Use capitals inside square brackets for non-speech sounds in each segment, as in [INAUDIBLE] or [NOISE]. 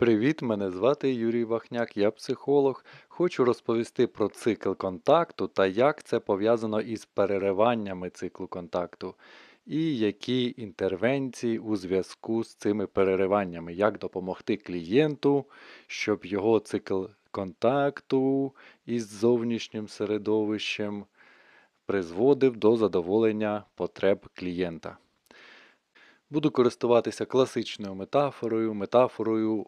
Привіт, мене звати Юрій Вахняк, я психолог. Хочу розповісти про цикл контакту та як це пов'язано із перериваннями циклу контакту, і які інтервенції у зв'язку з цими перериваннями, як допомогти клієнту, щоб його цикл контакту із зовнішнім середовищем призводив до задоволення потреб клієнта. Буду користуватися класичною метафорою, метафорою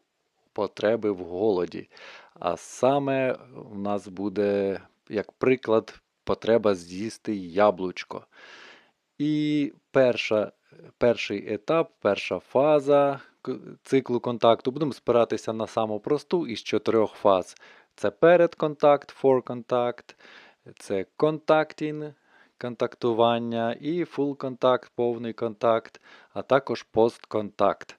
потреби в голоді. А саме у нас буде, як приклад, потреба з'їсти яблучко. І перша, перший етап, перша фаза циклу контакту. Будемо спиратися на саму просту із чотирьох фаз. Це передконтакт, форконтакт, це контактінг, контактування і full контакт, повний контакт, а також постконтакт.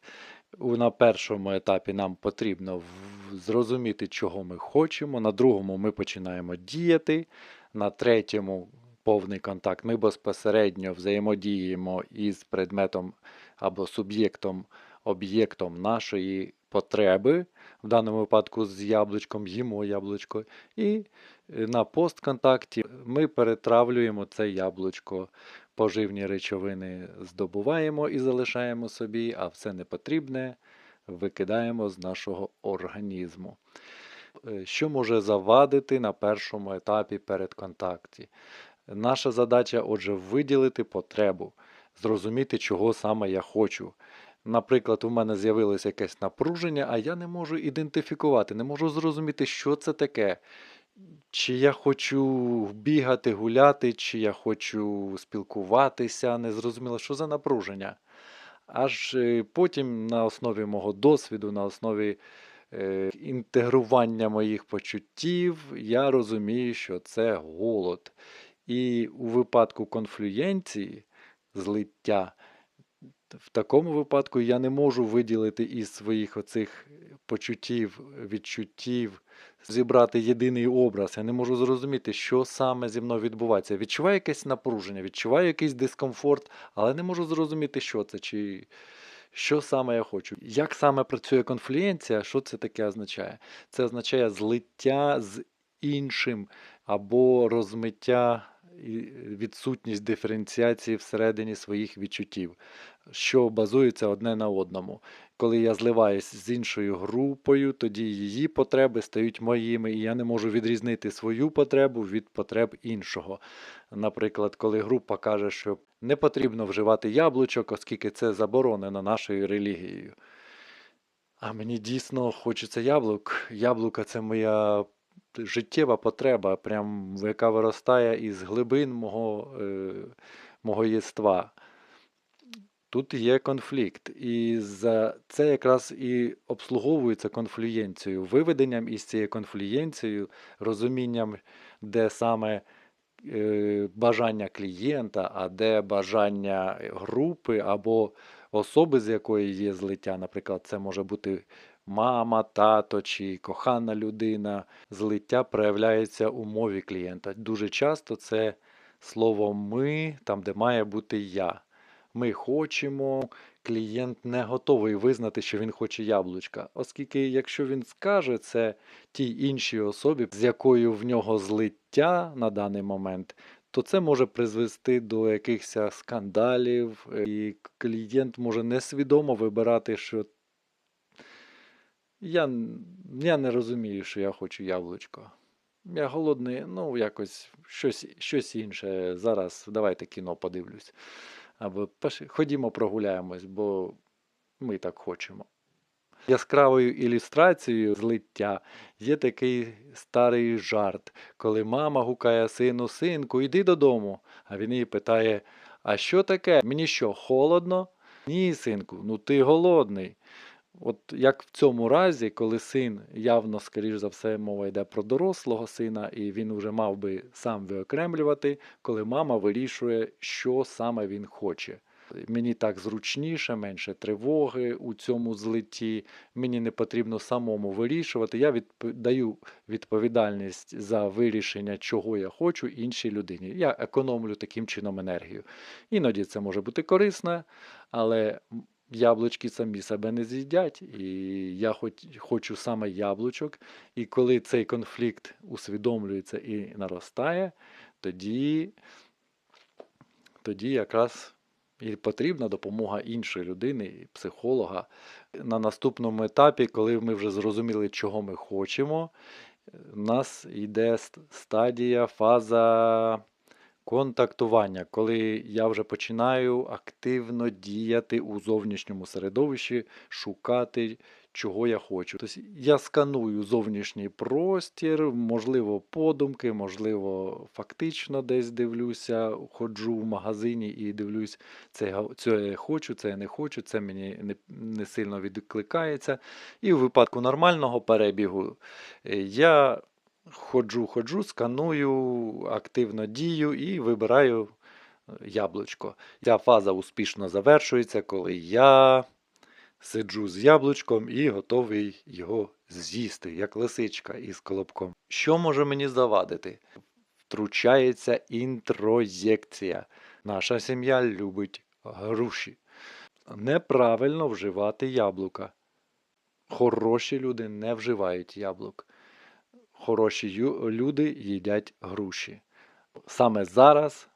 На першому етапі нам потрібно зрозуміти, чого ми хочемо. На другому ми починаємо діяти. На третьому повний контакт. Ми безпосередньо взаємодіємо із предметом або суб'єктом, об'єктом нашої потреби. В даному випадку з яблучком їмо яблучко. І на постконтакті ми перетравлюємо це яблучко. Поживні речовини здобуваємо і залишаємо собі, а все непотрібне викидаємо з нашого організму. Е, Що може завадити на першому етапі передконтакті? Наша задача, отже, виділити потребу, зрозуміти, чого саме я хочу. Наприклад, у мене з'явилося якесь напруження, а я не можу ідентифікувати, не можу зрозуміти, що це таке. Чи я хочу бігати, гуляти, чи я хочу спілкуватися, не зрозуміло, що за напруження. Аж е, потім на основі мого досвіду, на основі е, інтегрування моїх почуттів, я розумію, що це голод. І у випадку конфлюєнції, злиття, в такому випадку я не можу виділити із своїх оцих почуттів, відчуттів, зібрати єдиний образ. Я не можу зрозуміти, що саме зі мною відбувається. Відчуваю якесь напруження, відчуваю якийсь дискомфорт, але не можу зрозуміти, що це, чи що саме я хочу. Як саме працює конфлюєнція, що це таке означає? Це означає злиття з іншим або розмиття відсутність диференціації всередині своїх відчуттів, що базується одне на одному. Коли я зливаюсь з іншою групою, тоді її потреби стають моїми, і я не можу відрізнити свою потребу від потреб іншого. Наприклад, коли група каже, що не потрібно вживати яблучок, оскільки це заборонено нашою релігією. А мені дійсно хочеться яблук. Яблука це моя життєва потреба, прям яка виростає із глибин мого, е, мого єства. Тут є конфлікт, і за це якраз і обслуговується конфлюєнцією, виведенням із цією конфлюєнцією, розумінням, де саме е, бажання клієнта, а де бажання групи або особи, з якої є злиття. Наприклад, це може бути мама, тато чи кохана людина. Злиття проявляється у мові клієнта. Дуже часто це слово ми, там, де має бути я. Ми хочемо, клієнт не готовий визнати, що він хоче яблучка, оскільки, якщо він скаже це тій іншій особі, з якою в нього злиття на даний момент, то це може призвести до якихось скандалів, і клієнт може несвідомо вибирати, що я, я не розумію, що я хочу яблучко. Я голодний, ну якось щось, щось інше. Зараз давайте кіно подивлюсь. Або ходімо прогуляємось, бо ми так хочемо. Яскравою ілюстрацією злиття є такий старий жарт, коли мама гукає сину, синку, іди додому. А він її питає: А що таке? Мені що, холодно? Ні, синку, ну ти голодний. От як в цьому разі, коли син явно, скоріш за все, мова йде про дорослого сина, і він вже мав би сам виокремлювати, коли мама вирішує, що саме він хоче. Мені так зручніше, менше тривоги у цьому злитті. Мені не потрібно самому вирішувати. Я відп- відповідальність за вирішення, чого я хочу, іншій людині. Я економлю таким чином енергію. Іноді це може бути корисно, але яблучки самі себе не з'їдять, і я хоч, хочу саме яблучок. І коли цей конфлікт усвідомлюється і наростає, тоді, тоді якраз і потрібна допомога іншої людини, психолога. На наступному етапі, коли ми вже зрозуміли, чого ми хочемо, у нас йде стадія, фаза контактування, коли я вже починаю активно діяти у зовнішньому середовищі, шукати, чого я хочу. Тобто я сканую зовнішній простір, можливо, подумки, можливо, фактично десь дивлюся, ходжу в магазині і дивлюсь, це, це я хочу, це я не хочу, це мені не, не сильно відкликається. І в випадку нормального перебігу е, я ходжу, ходжу, сканую, активно дію і вибираю е, яблучко. Ця фаза успішно завершується, коли я сиджу з яблучком і готовий його з'їсти, як лисичка із колобком. Що може мені завадити? Втручається інтроєкція. Наша сім'я любить груші. Неправильно вживати яблука. Хороші люди не вживають яблук. Хороші люди їдять груші. Саме зараз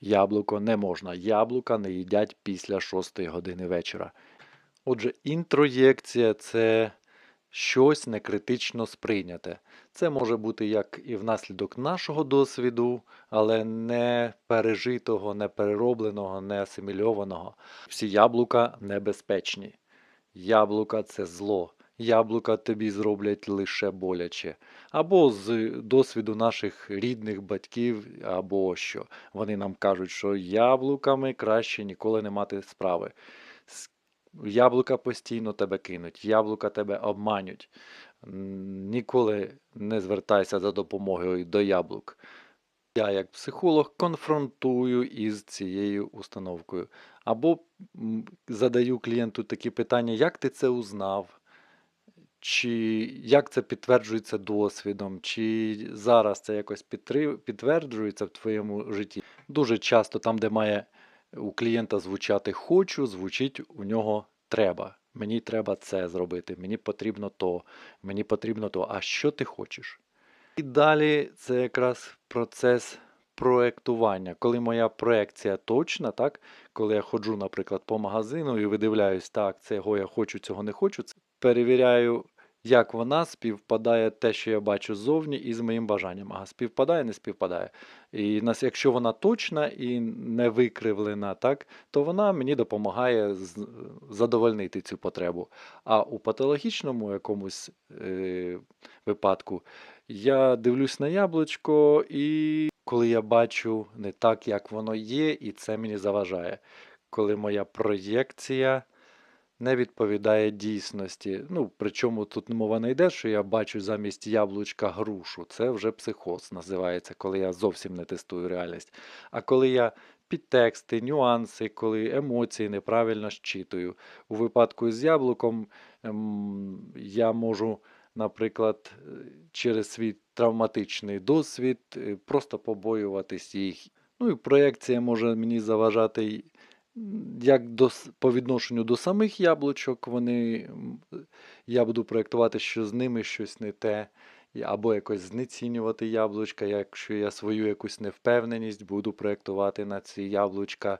яблуко не можна. Яблука не їдять після 6 години вечора. Отже, інтроєкція це щось некритично сприйняте. Це може бути як і внаслідок нашого досвіду, але не пережитого, не переробленого, не асимільованого. Всі яблука небезпечні. Яблука це зло. Яблука тобі зроблять лише боляче. Або з досвіду наших рідних батьків, або що. Вони нам кажуть, що яблуками краще ніколи не мати справи. Яблука постійно тебе кинуть, яблука тебе обманють. Ніколи не звертайся за допомогою до яблук. Я, як психолог, конфронтую із цією установкою. Або задаю клієнту такі питання, як ти це узнав? Чи як це підтверджується досвідом, чи зараз це якось підтверджується в твоєму житті? Дуже часто там, де має у клієнта звучати хочу, звучить у нього треба. Мені треба це зробити, мені потрібно то, мені потрібно то. А що ти хочеш? І далі це якраз процес проектування. Коли моя проекція точна, так? коли я ходжу, наприклад, по магазину і видивляюсь, так, цього я хочу, цього не хочу, перевіряю, як вона співпадає те, що я бачу ззовні, із моїм бажанням. Ага, співпадає, не співпадає. І нас, якщо вона точна і не викривлена, так, то вона мені допомагає задовольнити цю потребу. А у патологічному якомусь е, випадку я дивлюсь на яблучко, і коли я бачу не так, як воно є, і це мені заважає. Коли моя проєкція не відповідає дійсності. Ну, причому тут мова не йде, що я бачу замість яблучка грушу. Це вже психоз називається, коли я зовсім не тестую реальність. А коли я підтексти, нюанси, коли емоції неправильно щитую. У випадку з яблуком ем, я можу, наприклад, е, через свій травматичний досвід е, просто побоюватись їх. Ну і проекція може мені заважати як до, по відношенню до самих яблучок, вони, я буду проєктувати, що з ними щось не те, або якось знецінювати яблучка, якщо я свою якусь невпевненість буду проєктувати на ці яблучка.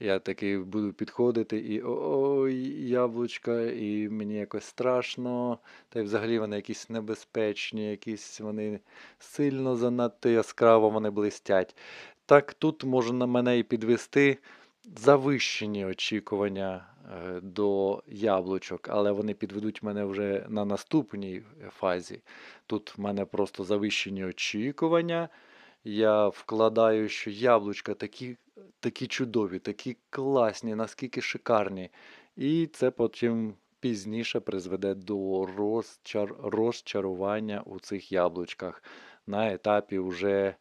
Я такий буду підходити і ой, яблучка, і мені якось страшно, та й взагалі вони якісь небезпечні, якісь вони сильно занадто яскраво вони блистять. Так тут може на мене і підвести завищені очікування е, до яблучок, але вони підведуть мене вже на наступній фазі. Тут в мене просто завищені очікування. Я вкладаю, що яблучка такі, такі чудові, такі класні, наскільки шикарні. І це потім пізніше призведе до розчар... розчарування у цих яблучках на етапі вже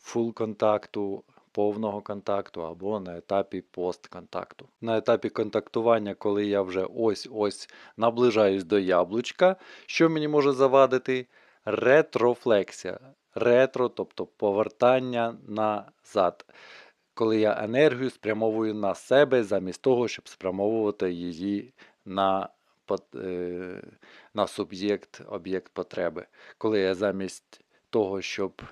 фул контакту, повного контакту, або на етапі постконтакту. На етапі контактування, коли я вже ось-ось наближаюсь до яблучка, що мені може завадити? Ретрофлексія. Ретро, тобто повертання назад. коли я енергію спрямовую на себе замість того, щоб спрямовувати її на, е, на суб'єкт, об'єкт потреби. Коли я замість того, щоб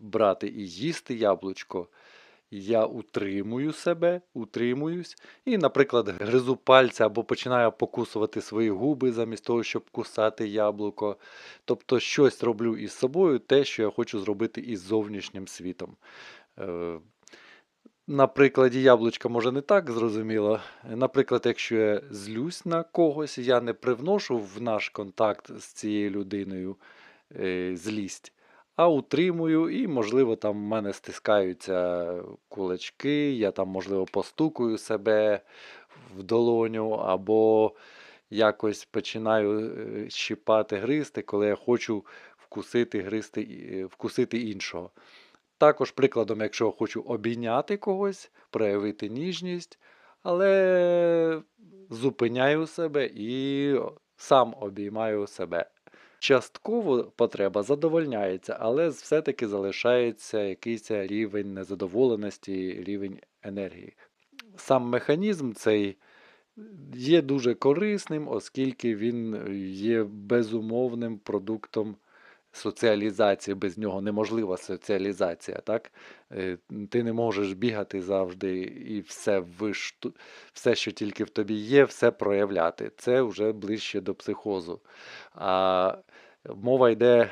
брати і їсти яблучко, я утримую себе, утримуюсь, і, наприклад, гризу пальця або починаю покусувати свої губи замість того, щоб кусати яблуко. Тобто щось роблю із собою, те, що я хочу зробити із зовнішнім світом. Е, на прикладі яблучка може не так зрозуміло. Наприклад, якщо я злюсь на когось, я не привношу в наш контакт з цією людиною е, злість, а утримую, і, можливо, там в мене стискаються кулачки, я там, можливо, постукую себе в долоню, або якось починаю е, щипати, гризти, коли я хочу вкусити, гризти, е, вкусити іншого. Також прикладом, якщо хочу обійняти когось, проявити ніжність, але зупиняю себе і сам обіймаю себе. Частково потреба задовольняється, але все-таки залишається якийсь рівень незадоволеності, рівень енергії. Сам механізм цей є дуже корисним, оскільки він є безумовним продуктом соціалізації. Без нього неможлива соціалізація, так? Е, Ти не можеш бігати завжди і все, все, що тільки в тобі є, все проявляти. Це вже ближче до психозу. А мова йде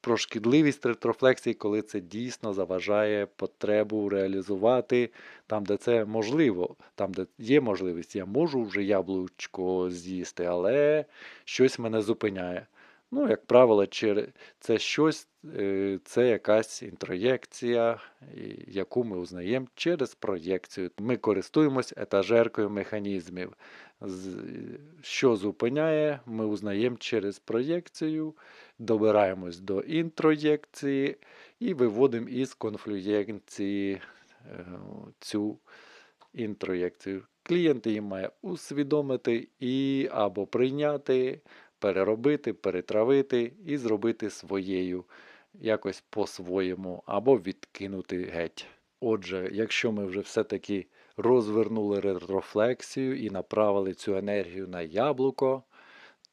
про шкідливість ретрофлексії, коли це дійсно заважає потребу реалізувати там, де це можливо, там, де є можливість, я можу вже яблучко з'їсти, але щось мене зупиняє. Ну, як правило, це щось, е, це якась інтроєкція, яку ми узнаємо через проєкцію. Ми користуємось етажеркою механізмів. Що зупиняє, ми узнаємо через проєкцію, добираємось до інтроєкції і виводимо із конфлюєнції е, цю інтроєкцію. Клієнт її має усвідомити і або прийняти, переробити, перетравити і зробити своєю якось по-своєму, або відкинути геть. Отже, якщо ми вже все-таки розвернули ретрофлексію і направили цю енергію на яблуко,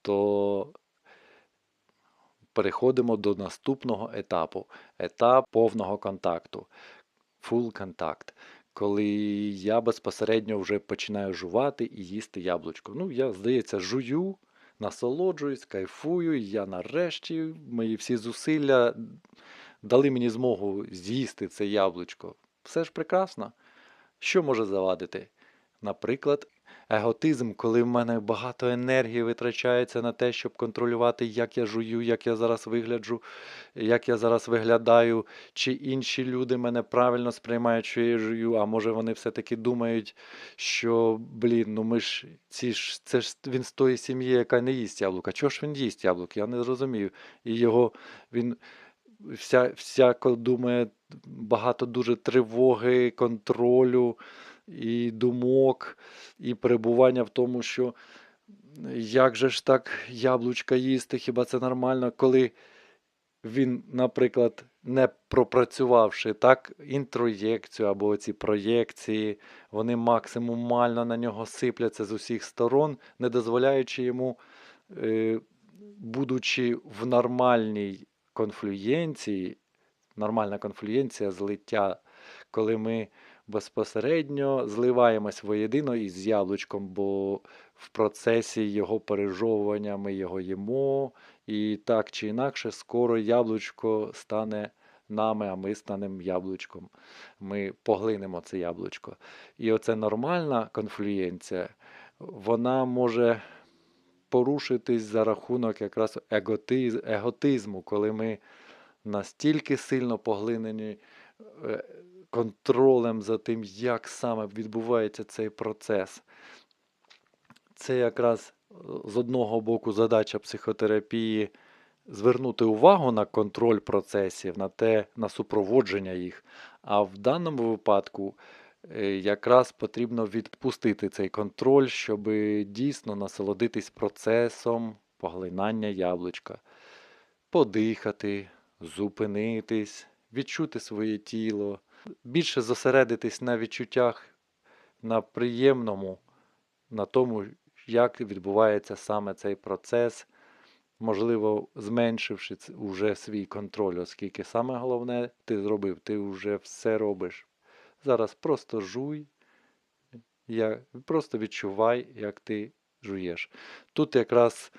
то переходимо до наступного етапу етап повного контакту. Full contact. Коли я безпосередньо вже починаю жувати і їсти яблучко. Ну, я, здається, жую, насолоджуюсь, кайфую, я нарешті мої всі зусилля дали мені змогу з'їсти це яблучко. Все ж прекрасно. Що може завадити? Наприклад, еготизм, коли в мене багато енергії витрачається на те, щоб контролювати, як я жую, як я зараз вигляджу, як я зараз виглядаю, чи інші люди мене правильно сприймають, що я жую, а може вони все-таки думають, що, блін, ну ми ж ці ж це ж він з тої сім'ї, яка не їсть яблука. Чого ж він їсть яблук? Я не зрозумію. І його він вся, всяко думає багато дуже тривоги, контролю і думок, і перебування в тому, що як же ж так яблучка їсти, хіба це нормально, коли він, наприклад, не пропрацювавши так інтроєкцію або ці проєкції, вони максимумально на нього сипляться з усіх сторон, не дозволяючи йому, е, будучи в нормальній конфлюєнції, нормальна конфлюєнція злиття, коли ми безпосередньо зливаємось воєдино із яблучком, бо в процесі його пережовування ми його їмо, і так чи інакше, скоро яблучко стане нами, а ми станемо яблучком. Ми поглинемо це яблучко. І оце нормальна конфлюєнція, вона може порушитись за рахунок якраз еготи- еготизму, коли ми настільки сильно поглинені е, контролем за тим, як саме відбувається цей процес. Це якраз е, з одного боку задача психотерапії звернути увагу на контроль процесів, на те, на супроводження їх. А в даному випадку е, якраз потрібно відпустити цей контроль, щоб дійсно насолодитись процесом поглинання яблучка, подихати, зупинитись, відчути своє тіло, Більше зосередитись на відчуттях, на приємному, на тому, як відбувається саме цей процес, можливо, зменшивши уже свій контроль, оскільки саме головне ти зробив, ти вже все робиш. Зараз просто жуй, просто відчувай, як ти жуєш. Тут якраз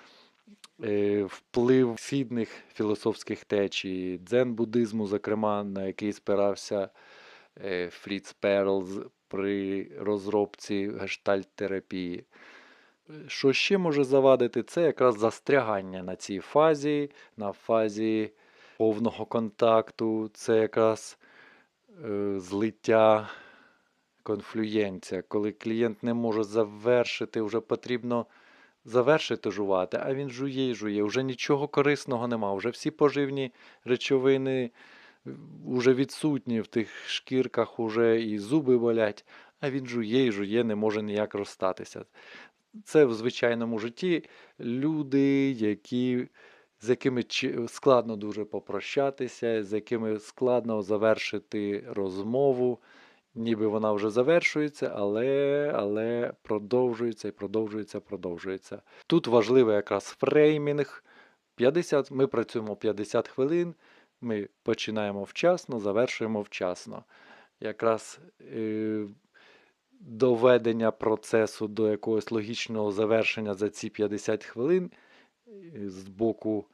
вплив східних філософських течій, дзен-буддизму, зокрема, на який спирався е, Фріц Перлз при розробці гештальт-терапії. Е, Що ще може завадити, це якраз застрягання на цій фазі, на фазі повного контакту, це якраз е, злиття конфлюєнція, коли клієнт не може завершити, вже потрібно завершити жувати, а він жує і жує. Вже нічого корисного нема, вже всі поживні речовини вже відсутні в тих шкірках, уже і зуби болять, а він жує і жує, не може ніяк розстатися. Це в звичайному житті люди, які, з якими складно дуже попрощатися, з якими складно завершити розмову. Ніби вона вже завершується, але, але продовжується і продовжується, продовжується. Тут важливий якраз фреймінг. 50, ми працюємо 50 хвилин, ми починаємо вчасно, завершуємо вчасно. Якраз е, доведення процесу до якогось логічного завершення за ці 50 хвилин е, з боку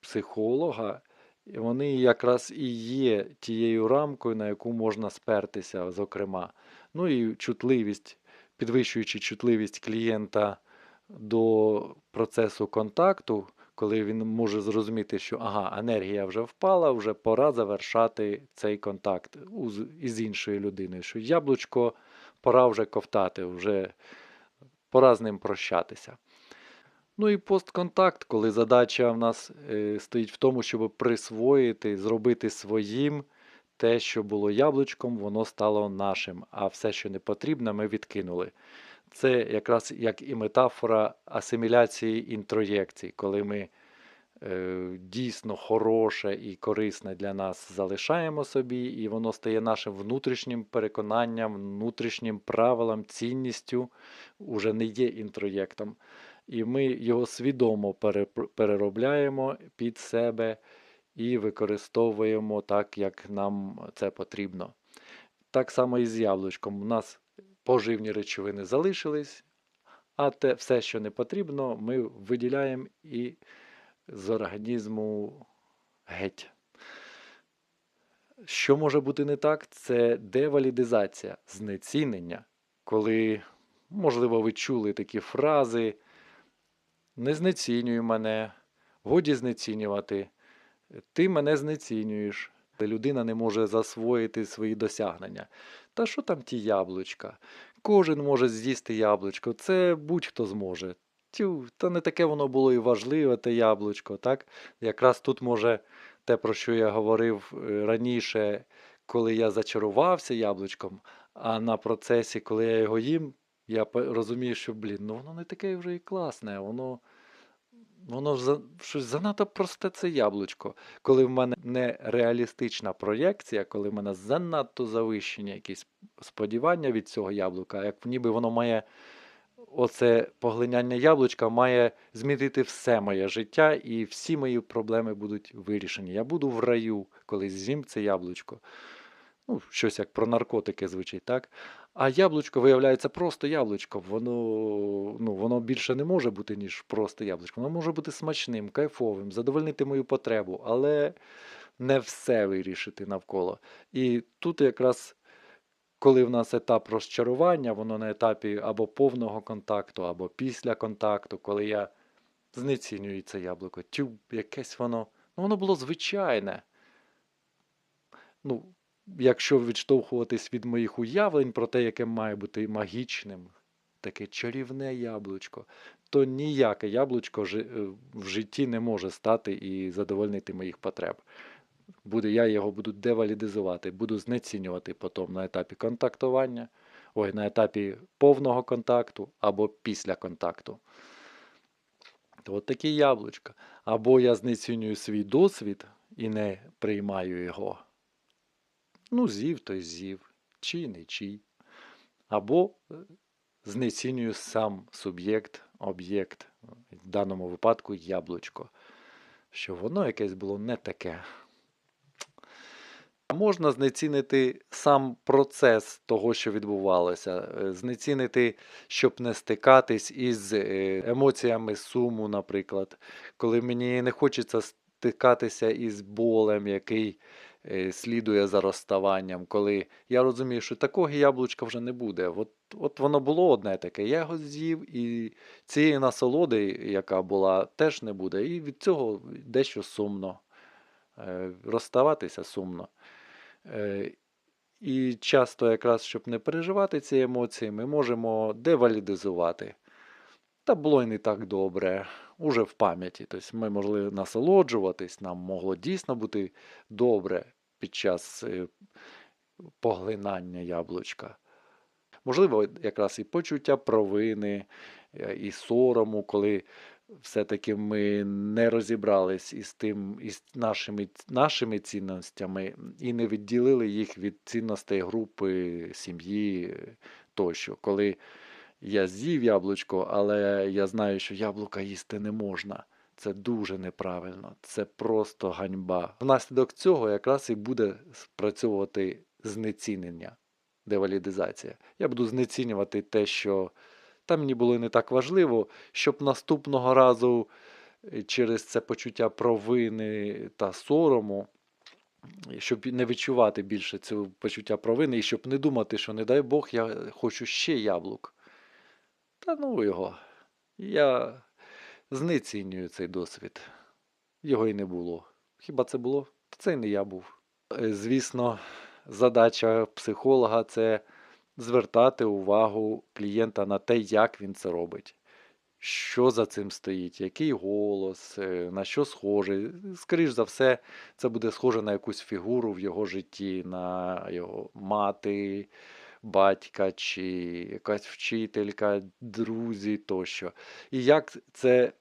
психолога, вони якраз і є тією рамкою, на яку можна спертися, зокрема. Ну і чутливість, підвищуючи чутливість клієнта до процесу контакту, коли він може зрозуміти, що ага, енергія вже впала, вже пора завершати цей контакт із іншою людиною, що яблучко пора вже ковтати, вже пора з ним прощатися. Ну і постконтакт, коли задача в нас е, стоїть в тому, щоб присвоїти, зробити своїм те, що було яблучком, воно стало нашим, а все, що не потрібно, ми відкинули. Це якраз як і метафора асиміляції інтроєкцій, коли ми е, дійсно хороше і корисне для нас залишаємо собі, і воно стає нашим внутрішнім переконанням, внутрішнім правилом, цінністю, уже не є інтроєктом. І ми його свідомо переробляємо під себе і використовуємо так, як нам це потрібно. Так само і з яблучком. У нас поживні речовини залишились, а те все, що не потрібно, ми виділяємо і з організму геть. Що може бути не так? Це девалідизація, знецінення, коли, можливо, ви чули такі фрази не знецінюй мене, годі знецінювати, ти мене знецінюєш. Людина не може засвоїти свої досягнення. Та що там ті яблучка? Кожен може з'їсти яблучко, це будь-хто зможе. Тю, та не таке воно було і важливе, те яблучко, так? Якраз тут може те, про що я говорив е, раніше, коли я зачарувався яблучком, а на процесі, коли я його їм, я розумію, що, блін, ну воно не таке вже і класне, воно, воно за, щось занадто просте це яблучко. Коли в мене нереалістична проєкція, коли в мене занадто завищені якісь сподівання від цього яблука, як ніби воно має оце поглиняння яблучка має змінити все моє життя, і всі мої проблеми будуть вирішені. Я буду в раю, коли з'їм це яблучко. Ну, щось як про наркотики звучить, так? А яблучко виявляється просто яблучко. Воно, ну, воно більше не може бути, ніж просто яблучко. Воно може бути смачним, кайфовим, задовольнити мою потребу, але не все вирішити навколо. І тут якраз коли в нас етап розчарування, воно на етапі або повного контакту, або після контакту, коли я знецінюю це яблуко, тю, якесь воно. Ну, воно було звичайне. Ну, якщо відштовхуватись від моїх уявлень про те, яке має бути магічним, таке чарівне яблучко, то ніяке яблучко е, в житті не може стати і задовольнити моїх потреб. Буде, я його буду девалідизувати, буду знецінювати потім на етапі контактування, ой, на етапі повного контакту або після контакту. То от такі яблучка. Або я знецінюю свій досвід і не приймаю його. Ну, з'їв, то й з'їв, чий не чий. Або е, знецінюю сам суб'єкт, об'єкт, в даному випадку яблучко, що воно якесь було не таке. Можна знецінити сам процес того, що відбувалося, е, знецінити, щоб не стикатись із е, емоціями суму, наприклад, коли мені не хочеться стикатися із болем, який слідує за розставанням, коли я розумію, що такого яблучка вже не буде. От, от воно було одне таке, я його з'їв, і цієї насолоди, яка була, теж не буде. І від цього дещо сумно. Е, Розставатися сумно. Е, І часто, якраз, щоб не переживати ці емоції, ми можемо девалідизувати. Та було й не так добре, уже в пам'яті. Тобто ми могли насолоджуватись, нам могло дійсно бути добре під час е, поглинання яблучка. Можливо, якраз і почуття провини, е, і сорому, коли все-таки ми не розібрались із тим, із нашими, нашими цінностями і не відділили їх від цінностей групи, сім'ї е, тощо. Коли я з'їв яблучко, але я знаю, що яблука їсти не можна. Це дуже неправильно, це просто ганьба. Внаслідок цього якраз і буде спрацьовувати знецінення, девалідизація. Я буду знецінювати те, що там мені було не так важливо, щоб наступного разу е, через це почуття провини та сорому, щоб не відчувати більше цього почуття провини, і щоб не думати, що, не дай Бог, я хочу ще яблук. Та ну його. Я знецінюю цей досвід. Його і не було. Хіба це було? Це і не я був. Е, Звісно, задача психолога це звертати увагу клієнта на те, як він це робить. Що за цим стоїть, який голос, е, на що схожий. Скоріш за все, це буде схоже на якусь фігуру в його житті, на його мати, батька, чи якась вчителька, друзі тощо. І як це,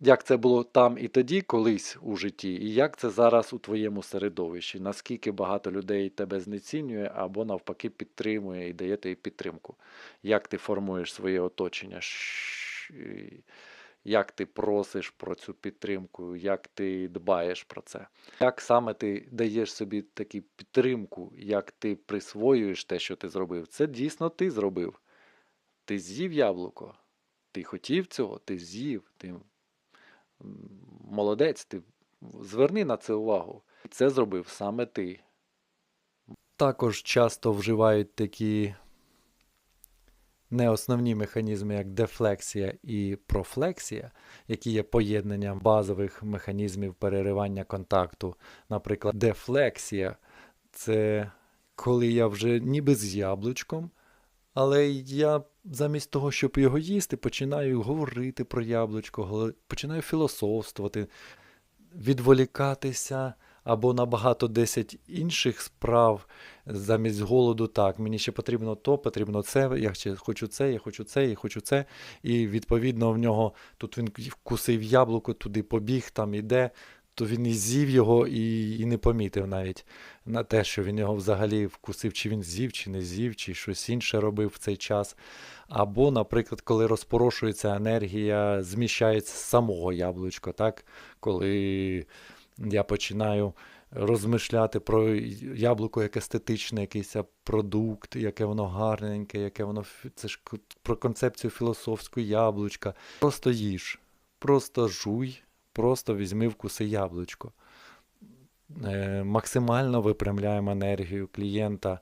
як це було там і тоді, колись у житті, і як це зараз у твоєму середовищі, наскільки багато людей тебе знецінює або навпаки підтримує і дає тобі підтримку. Як ти формуєш своє оточення? Як ти просиш про цю підтримку, як ти дбаєш про це? Як саме ти даєш собі таку підтримку, як ти присвоюєш те, що ти зробив? Це дійсно ти зробив. Ти з'їв яблуко, ти хотів цього, ти з'їв, ти молодець, ти зверни на це увагу. Це зробив саме ти. Також часто вживають такі неосновні механізми, як дефлексія і профлексія, які є поєднанням базових механізмів переривання контакту. Наприклад, дефлексія це коли я вже ніби з яблучком, але я замість того, щоб його їсти, починаю говорити про яблучко, починаю філософствувати, відволікатися або на багато 10 інших справ замість голоду. Так, мені ще потрібно то, потрібно це, я ще хочу це, я хочу це, я хочу це. І відповідно в нього тут він вкусив яблуко, туди побіг, там іде. То він і з'їв його і, і не помітив навіть на те, що він його взагалі вкусив, чи він з'їв, чи не з'їв, чи щось інше робив в цей час. Або, наприклад, коли розпорошується енергія, зміщається з самого яблучка, так? коли я починаю розмишляти про яблуко як естетичний якийсь продукт, яке воно гарненьке, яке воно це ж про концепцію філософську яблучка. Просто їж, просто жуй, просто візьми вкуси яблучко. Е, максимально випрямляємо енергію клієнта,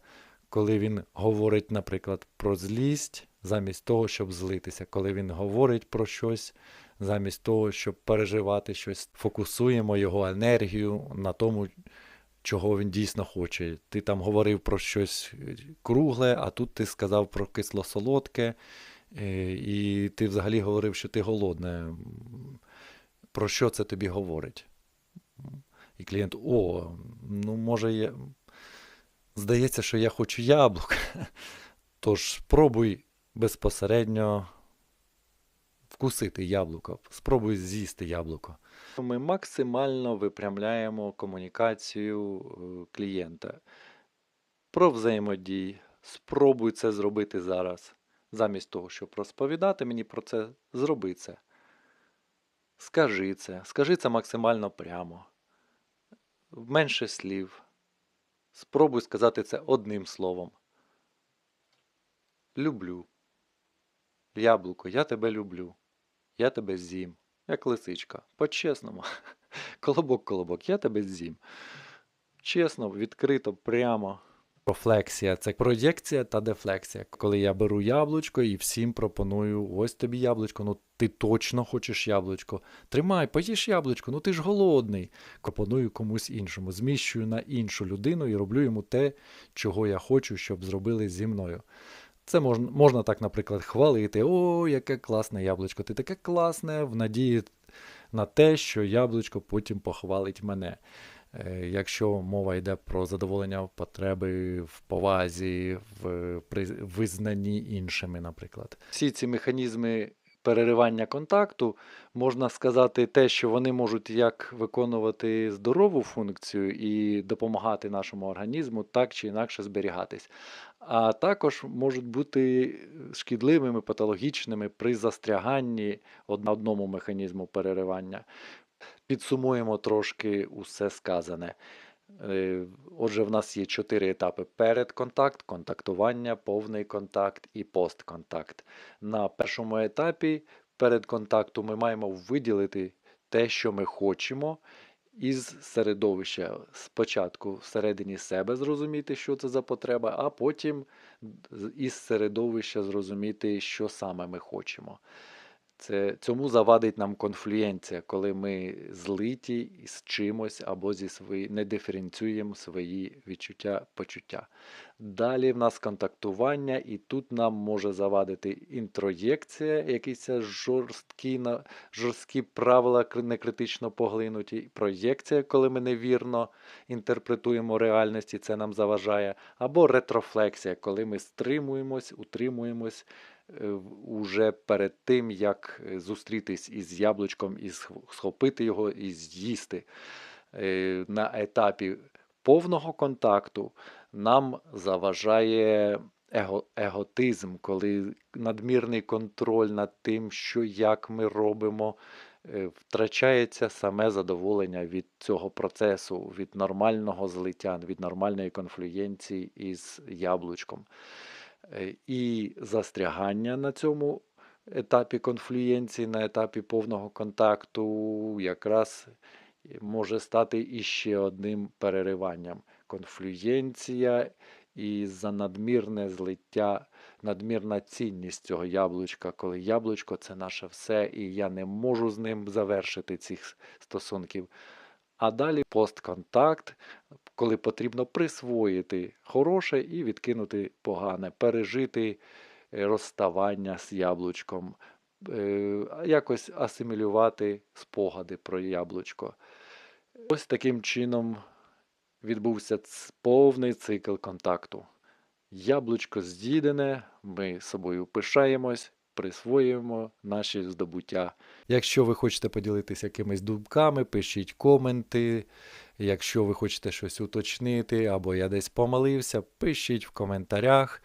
коли він говорить, наприклад, про злість, замість того, щоб злитися. Коли він говорить про щось, замість того, щоб переживати щось, фокусуємо його енергію на тому, чого він дійсно хоче. Ти там говорив про щось кругле, а тут ти сказав про кисло-солодке, е, і ти взагалі говорив, що ти голодне. Про що це тобі говорить? І клієнт, о, ну може я. Здається, що я хочу яблук. [LAUGHS] Тож спробуй безпосередньо вкусити яблуко, спробуй з'їсти яблуко. Ми максимально випрямляємо комунікацію е, клієнта. про взаємодій. Спробуй це зробити зараз. Замість того, щоб розповідати мені про це, зроби це. Скажи це, скажи це максимально прямо. Менше слів. Спробуй сказати це одним словом. Люблю. Яблуко, я тебе люблю. Я тебе з'їм. Як лисичка. По-чесному. [LAUGHS] Колобок, колобок, я тебе з'їм. Чесно, відкрито, прямо. Профлексія це проєкція та дефлексія. Коли я беру яблучко і всім пропоную: ось тобі яблучко, ну ти точно хочеш яблучко. Тримай, поїж яблучко, ну ти ж голодний. Пропоную комусь іншому, зміщую на іншу людину і роблю йому те, чого я хочу, щоб зробили зі мною. Це можна, можна так, наприклад, хвалити. О, яке класне яблучко! Ти таке класне в надії на те, що яблучко потім похвалить мене. Е, Якщо мова йде про задоволення потреби в повазі, в визнанні іншими, наприклад. Всі ці механізми переривання контакту, можна сказати, те, що вони можуть як виконувати здорову функцію і допомагати нашому організму так чи інакше зберігатись, а також можуть бути шкідливими, патологічними при застряганні одному механізму переривання. Підсумуємо трошки усе сказане. Е, Отже, в нас є чотири етапи: передконтакт, контактування, повний контакт і постконтакт. На першому етапі передконтакту ми маємо виділити те, що ми хочемо, із середовища. Спочатку всередині себе зрозуміти, що це за потреба, а потім із середовища зрозуміти, що саме ми хочемо. Це, цьому завадить нам конфлюєнція, коли ми злиті з чимось або зі свої, не диференціюємо свої відчуття, почуття. Далі в нас контактування, і тут нам може завадити інтроєкція, якісь жорсткі, жорсткі правила кр- некритично поглинуті, проєкція, коли ми невірно інтерпретуємо реальність, і це нам заважає, або ретрофлексія, коли ми стримуємось, утримуємось уже перед тим, як е, зустрітись із яблучком і схопити його і з'їсти. Е, На етапі повного контакту нам заважає его, еготизм, коли надмірний контроль над тим, що як ми робимо, е, втрачається саме задоволення від цього процесу, від нормального злиття, від нормальної конфлюєнції із яблучком. Е, І застрягання на цьому етапі конфлюєнції, на етапі повного контакту, якраз може стати іще одним перериванням. Конфлюєнція і за надмірне злиття, надмірна цінність цього яблучка, коли яблучко це наше все, і я не можу з ним завершити цих стосунків. А далі постконтакт, коли потрібно присвоїти хороше і відкинути погане, пережити е, розставання з яблучком, е, якось асимілювати спогади про яблучко. Ось таким чином відбувся повний цикл контакту. Яблучко з'їдене, ми собою пишаємось, присвоюємо наші здобуття. Якщо ви хочете поділитися якимись думками, пишіть коменти. Якщо ви хочете щось уточнити, або я десь помилився, пишіть в коментарях.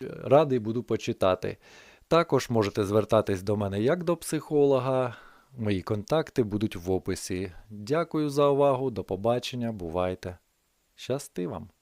Радий буду почитати. Також можете звертатись до мене як до психолога. Мої контакти будуть в описі. Дякую за увагу, до побачення, бувайте. Щасти вам!